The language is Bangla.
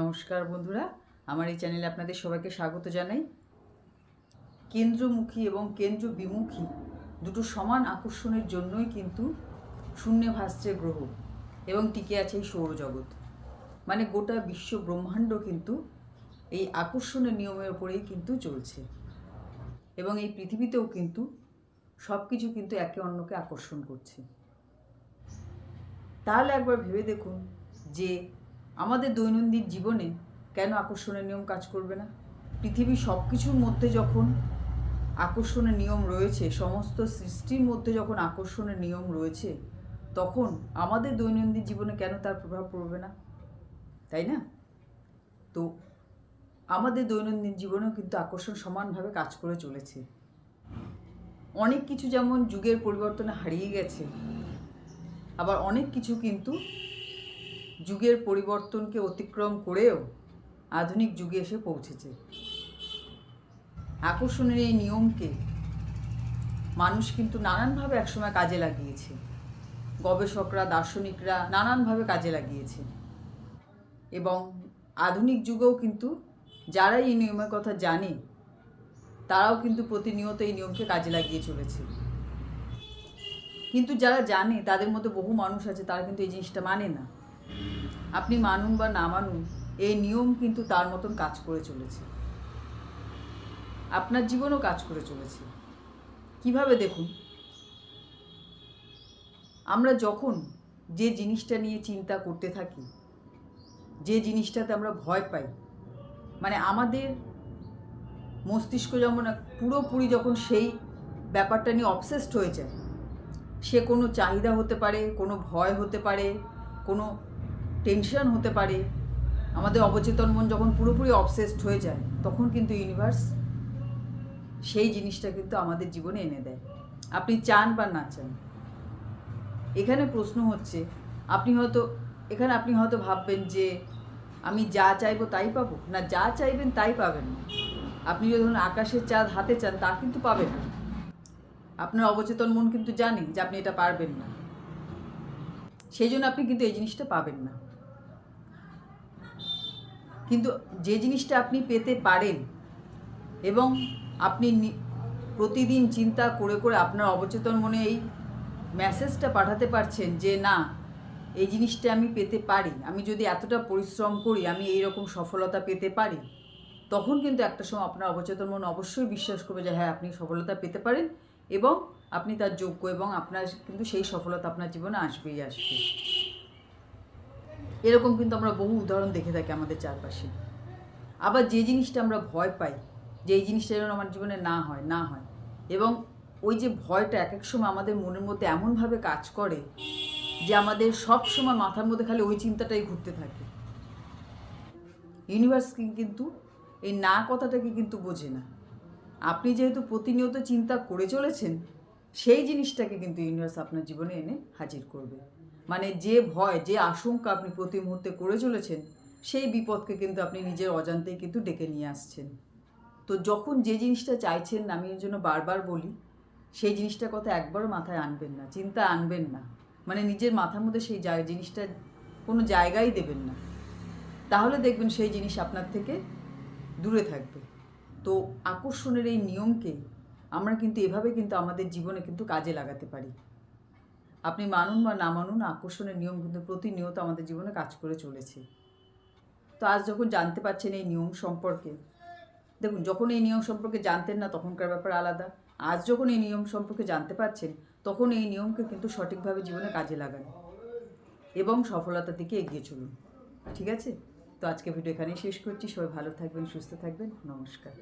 নমস্কার বন্ধুরা, আমার এই চ্যানেলে আপনাদের সবাইকে স্বাগত জানাই। কেন্দ্রমুখী এবং কেন্দ্র বিমুখী দুটো সমান আকর্ষণের জন্যই কিন্তু শূন্যে ভাসছে গ্রহ এবং টিকে আছে এই সৌরজগৎ। মানে গোটা বিশ্ব ব্রহ্মাণ্ড কিন্তু এই আকর্ষণের নিয়মের ওপরেই কিন্তু চলছে। এবং এই পৃথিবীতেও কিন্তু সব কিছু কিন্তু একে অন্যকে আকর্ষণ করছে। তাহলে একবার ভেবে দেখুন যে আমাদের দৈনন্দিন জীবনে কেন আকর্ষণের নিয়ম কাজ করবে না? পৃথিবীর সব কিছুর মধ্যে যখন আকর্ষণের নিয়ম রয়েছে, সমস্ত সৃষ্টির মধ্যে যখন আকর্ষণের নিয়ম রয়েছে, তখন আমাদের দৈনন্দিন জীবনে কেন তার প্রভাব পড়বে না? তাই না? তো আমাদের দৈনন্দিন জীবনেও কিন্তু আকর্ষণ সমানভাবে কাজ করে চলেছে। অনেক কিছু যেমন যুগের পরিবর্তনে হারিয়ে গেছে, আবার অনেক কিছু কিন্তু যুগের পরিবর্তনকে অতিক্রম করেও আধুনিক যুগে এসে পৌঁছেছে। আকর্ষণের এই নিয়মকে মানুষ কিন্তু নানানভাবে একসময় কাজে লাগিয়েছে। গবেষকরা, দার্শনিকরা নানানভাবে কাজে লাগিয়েছে। এবং আধুনিক যুগেও কিন্তু যারা এই নিয়মের কথা জানে, তারাও কিন্তু প্রতিনিয়ত এই নিয়মকে কাজে লাগিয়ে চলেছে। কিন্তু যারা জানে, তাদের মধ্যে বহু মানুষ আছে, তারা কিন্তু এই জিনিসটা মানে না। আপনি মানুন বা না মানুন, এই নিয়ম কিন্তু তার মতন কাজ করে চলেছে। আপনার জীবনও কাজ করে চলেছে। কীভাবে দেখুন? আমরা যখন যে জিনিসটা নিয়ে চিন্তা করতে থাকি, যে জিনিসটাতে আমরা ভয় পাই মানে আমাদের মস্তিষ্ক যেমন পুরোপুরি যখন সেই ব্যাপারটা নিয়ে অবসেসড হয়ে যায়, সে কোনো চাহিদা হতে পারে, কোনো ভয় হতে পারে, কোনো টেনশন হতে পারে। আমাদের অবচেতন মন যখন পুরোপুরি অবসেসড হয়ে যায়, তখন কিন্তু ইউনিভার্স সেই জিনিসটা কিন্তু আমাদের জীবনে এনে দেয়। আপনি চান বা না চান। এখানে প্রশ্ন হচ্ছে, আপনি হয়তো, এখানে আপনি হয়তো ভাববেন যে, আমি যা চাইব তাই পাবো। না, যা চাইবেন তাই পাবেন না। আপনি যদি ধরুন আকাশের চাঁদ হাতে চান, তা কিন্তু পাবেন না। আপনার অবচেতন মন কিন্তু জানে যে আপনি এটা পারবেন না। সেই জন্য আপনি কিন্তু এই জিনিসটা পাবেন না। কিন্তু যে জিনিসটা আপনি পেতে পারেন এবং আপনি প্রতিদিন চিন্তা করে করে আপনার অবচেতন মনে এই মেসেজটা পাঠাতে পারছেন যে, না, এই জিনিসটা আমি পেতে পারি। আমি যদি এতটা পরিশ্রম করি, আমি এই রকম সফলতা পেতে পারি? তখন কিন্তু একটা সময় আপনার অবচেতন মন অবশ্যই বিশ্বাস করবে যে হ্যাঁ আপনি সফলতা পেতে পারেন এবং আপনি তার যোগ্য এবং আপনার কিন্তু সেই সফলতা আপনার জীবনে আসবেই আসবে এরকম কিন্তু আমরা বহু উদাহরণ দেখে থাকি আমাদের চারপাশে। আবার যে জিনিসটা আমরা ভয় পাই, যে এই জিনিসটা যেন আমার জীবনে না হয় না হয়। এবং ওই যে ভয়টা এক এক সময় আমাদের মনের মধ্যে এমনভাবে কাজ করে, যে আমাদের সব সময় মাথার মধ্যে খালি ওই চিন্তাটাই ঘুরতে থাকে। ইউনিভার্স কিন্তু এই না কথাটাকে কিন্তু বোঝে না। আপনি যেহেতু প্রতিনিয়ত চিন্তা করে চলেছেন, সেই জিনিসটাকে কিন্তু ইউনিভার্স আপনার জীবনে এনে হাজির করবে। মানে যে ভয়, যে আশঙ্কা আপনি প্রতি মুহূর্তে করে চলেছেন, সেই বিপদকে কিন্তু আপনি নিজের অজান্তেই কিন্তু ডেকে নিয়ে আসছেন। তো যখন যে জিনিসটা চাইছেন আমি এর জন্য বারবার বলি, সেই জিনিসটার কথা একবারও মাথায় আনবেন না, চিন্তা আনবেন না। মানে নিজের মাথার মধ্যে সেই জিনিসটা কোনো জায়গায় দেবেন না। তাহলে দেখবেন সেই জিনিস আপনার থেকে দূরে থাকবে। তো আকর্ষণের এই নিয়মকে আমরা কিন্তু এভাবে কিন্তু আমাদের জীবনে কিন্তু কাজে লাগাতে পারি। আপনি মানুন বা না মানুন, আকর্ষণের নিয়ম কিন্তু প্রতিনিয়ত আমাদের জীবনে কাজ করে চলেছে। তো আজ যখন জানতে পারছেন এই নিয়ম সম্পর্কে, দেখুন, যখন এই নিয়ম সম্পর্কে জানতেন না, তখনকার ব্যাপার আলাদা। আজ যখন এই নিয়ম সম্পর্কে জানতে পারছেন, তখন এই নিয়মকে কিন্তু সঠিকভাবে জীবনে কাজে লাগান এবং সফলতার দিকে এগিয়ে চলুন। ঠিক আছে? তো আজকে ভিডিও এখানেই শেষ করছি। সবাই ভালো থাকবেন, সুস্থ থাকবেন। নমস্কার।